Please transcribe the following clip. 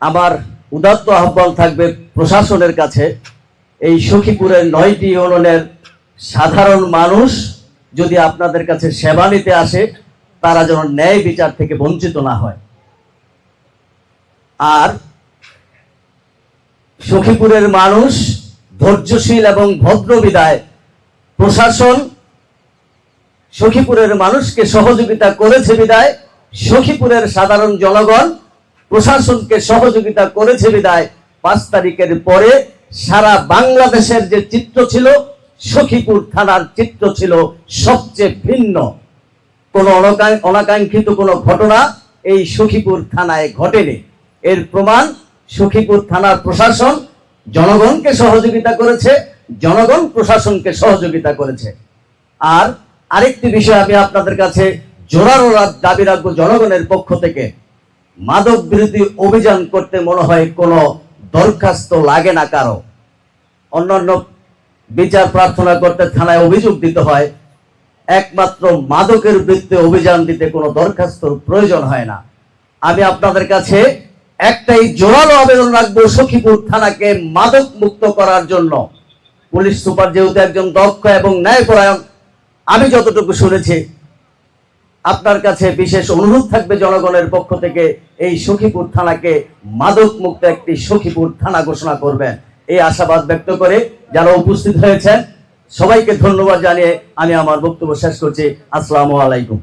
আমার উদাত্ত আহ্বান থাকবে প্রশাসনের কাছে। এই সখীপুরের নয়টি ইউনিয়নের সাধারণ মানুষ যদি আপনাদের কাছে সেবা নিতে আসে, তারা যেন ন্যায় বিচার থেকে বঞ্চিত না হয়। আর সখীপুরের মানুষ ধৈর্যশীল এবং ভদ্র বিদায়। প্রশাসন সখীপুরের মানুষকে সহযোগিতা করেছে বিদায়। সখীপুরের সাধারণ জনগণ প্রশাসনকে সহযোগিতা করেছে বিদায়। পাঁচ তারিখের পরে সারা বাংলাদেশের যে চিত্র ছিল, সখীপুর থানার চিত্র ছিল সবচেয়ে ভিন্ন। কোনো অনাকাং- অনাকাঙ্ক্ষিত কোনো ঘটনা এই সখীপুর থানায় ঘটেনি। এর প্রমাণ সখীপুর থানার প্রশাসন জনগণকে সহযোগিতা করেছে, জনগণ প্রশাসনকে সহযোগিতা করেছে। আর আরেকটি বিষয় আমি আপনাদের কাছে জোরালো রা- দাবি রাখব জনগণের পক্ষ থেকে। মাদক বিরোধী অভিযান করতে মনে হয় কোনো দরখাস্ত লাগে না কারও। অন্যান্য বিচার প্রার্থনা করতে থানায় অভিযোগ দিতে হয়, একমাত্র মাদকের বিরুদ্ধে অভিযান দিতে কোনো দরখাস্তর প্রয়োজন হয় না। আমি আপনাদের কাছে একটাই জোরালো আবেদন রাখব সখীপুর থানাকে মাদক মুক্ত করার জন্য। পুলিশ সুপার যেহেতু একজন দক্ষ এবং ন্যায়পরায়ণ, আমি যতটুকু শুনেছি আপনার কাছে বিশেষ অনুরোধ থাকবে জনগণের পক্ষ থেকে, এই সখীপুর থানাকে মাদক মুক্ত একটি সখীপুর থানা ঘোষণা করবেন। এই আশাবাদ ব্যক্ত করে যারা উপস্থিত হয়েছেন, সবাইকে ধন্যবাদ জানিয়ে আমি আমার বক্তব্য শেষ করছি। আসসালামু আলাইকুম।